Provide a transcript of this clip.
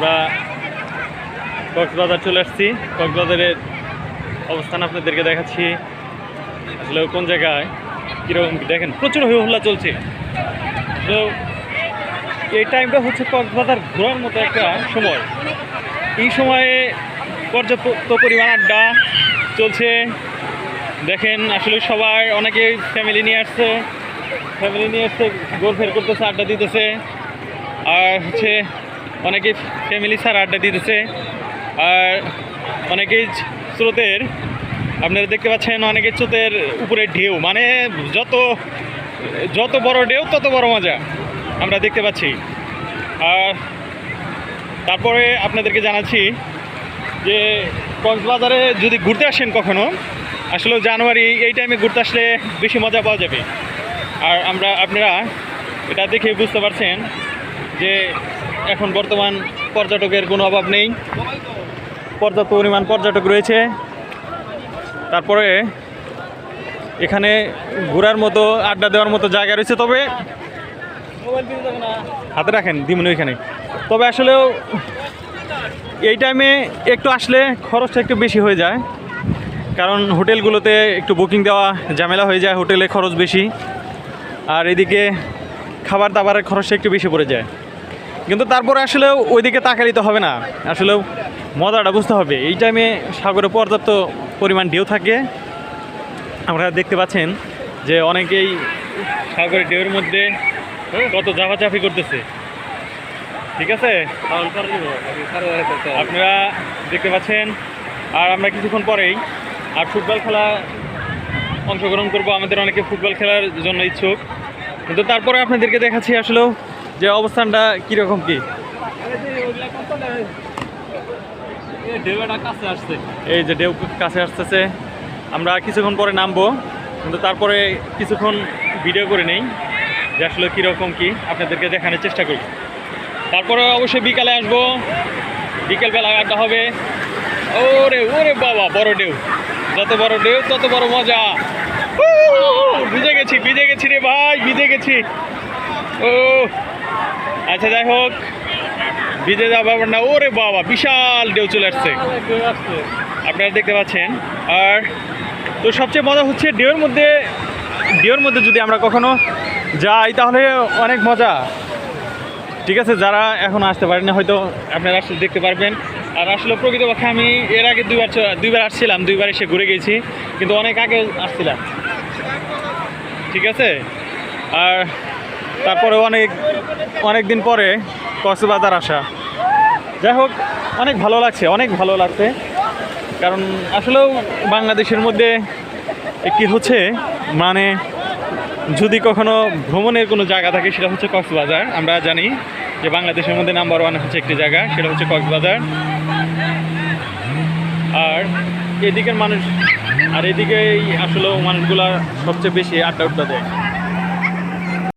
আমরা কক্সবাজার চলে আসছি। কক্সবাজারের অবস্থান আপনাদেরকে দেখাচ্ছি। আসলে কোন জায়গায়, কীরকম দেখেন, প্রচুর হই হল্লা চলছে। তো এই টাইমটা হচ্ছে কক্সবাজার ঘোরার মতো একটা সময়। এই সময়ে পর্যাপ্ত পরিমাণ আড্ডা চলছে। দেখেন, আসলে সবাই, অনেকে ফ্যামিলি নিয়ে আসছে। ফ্যামিলি নিয়ে আসছে গোল ফের করতেছে, আড্ডা দিতেছে। আর হচ্ছে অনেকে ফ্যামিলি ছাড়া আড্ডা দিতেছে। আর অনেকেই স্রোতের, আপনারা দেখতে পাচ্ছেন অনেকে স্রোতের উপরে ঢেউ। মানে যত যত বড় ঢেউ, তত বড় মজা আমরা দেখতে পাচ্ছি। আর তারপরে আপনাদেরকে জানাচ্ছি যে কক্সবাজারে যদি ঘুরতে আসেন কখনো, আসলে জানুয়ারি এই টাইমে ঘুরতে আসলে বেশি মজা পাওয়া যাবে। আর আমরা, আপনারা এটা দেখে বুঝতে পারছেন যে এখন বর্তমান পর্যটকের কোনো অভাব নেই। পর্যাপ্ত পরিমাণ পর্যটক রয়েছে। তারপরে এখানে ঘোরার মতো, আড্ডা দেওয়ার মতো জায়গা রয়েছে। তবে হাতে রাখেন, দিমুন ওইখানে। তবে আসলেও এই টাইমে একটু আসলে খরচটা একটু বেশি হয়ে যায়। কারণ হোটেলগুলোতে একটু বুকিং দেওয়া ঝামেলা হয়ে যায়, হোটেলে খরচ বেশি। আর এদিকে খাবার দাবারের খরচটা একটু বেশি পড়ে যায়। কিন্তু তারপরে আসলেও ওইদিকে তাকালি তো হবে না। আসলেও মজাটা বুঝতে হবে। এই টাইমে সাগরে পর্যাপ্ত পরিমাণ ঢেউ থাকে। আমরা দেখতে পাচ্ছেন যে অনেকেই সাগরের ঢেউয়ের মধ্যে কত জাফাচাফি করতেছে। ঠিক আছে? আপনারা দেখতে পাচ্ছেন। আর আমরা কিছুক্ষণ পরেই আর ফুটবল খেলা অংশগ্রহণ করব। আমাদের অনেকে ফুটবল খেলার জন্য ইচ্ছুক। কিন্তু তারপরে আপনাদেরকে দেখাচ্ছি আসলেও যে অবস্থানটা কীরকম কী? এই যে ঢেউ কাছে আসতেছে। আমরা কিছুক্ষণ পরে নামবো, কিন্তু তারপরে কিছুক্ষণ ভিডিও করে নেই যে আসলে কীরকম কী, আপনাদেরকে দেখানোর চেষ্টা করি। তারপরে অবশ্যই বিকালে আসব। বিকেলবেলা আড্ডা হবে। ওরে ওরে বাবা, বড় ঢেউ। যত বড় ঢেউ, তত বড় মজা। ভিজে গেছি ভিজে গেছি রে ভাই, ভিজে গেছি। ও আচ্ছা যাই হোক ভিজে যাওয়া না ওরে বাবা, বিশাল ঢেউ চলে আসছে। আপনারা দেখতে পাচ্ছেন, আর তো সবচেয়ে মজা হচ্ছে ঢেউর মধ্যে ঢেউর মধ্যে যদি আমরা কখনো যাই, তাহলে অনেক মজা। ঠিক আছে, যারা এখন আসতে পারেন হয়তো আপনারা আসলে দেখতে পারবেন। আর আসলে প্রকৃতপক্ষে আমি এর আগে দুইবার দুইবার আসছিলাম, দুইবার এসে ঘুরে গেছি, কিন্তু অনেক আগে আসছিলাম। ঠিক আছে? আর তারপরে অনেক অনেক দিন পরে কক্সবাজার আসা। যাই হোক, অনেক ভালো লাগছে, অনেক ভালো লাগছে। কারণ আসলেও বাংলাদেশের মধ্যে একটি হচ্ছে মানে যদি কখনো ভ্রমণের কোনো জায়গা থাকে, সেটা হচ্ছে কক্সবাজার। আমরা জানি যে বাংলাদেশের মধ্যে নাম্বার ওয়ান হচ্ছে একটি জায়গা, সেটা হচ্ছে কক্সবাজার। আর এদিকের মানুষ, আর এদিকেই আসলেও মানুষগুলা সবচেয়ে বেশি আড্ডা উড্ডা দেয়।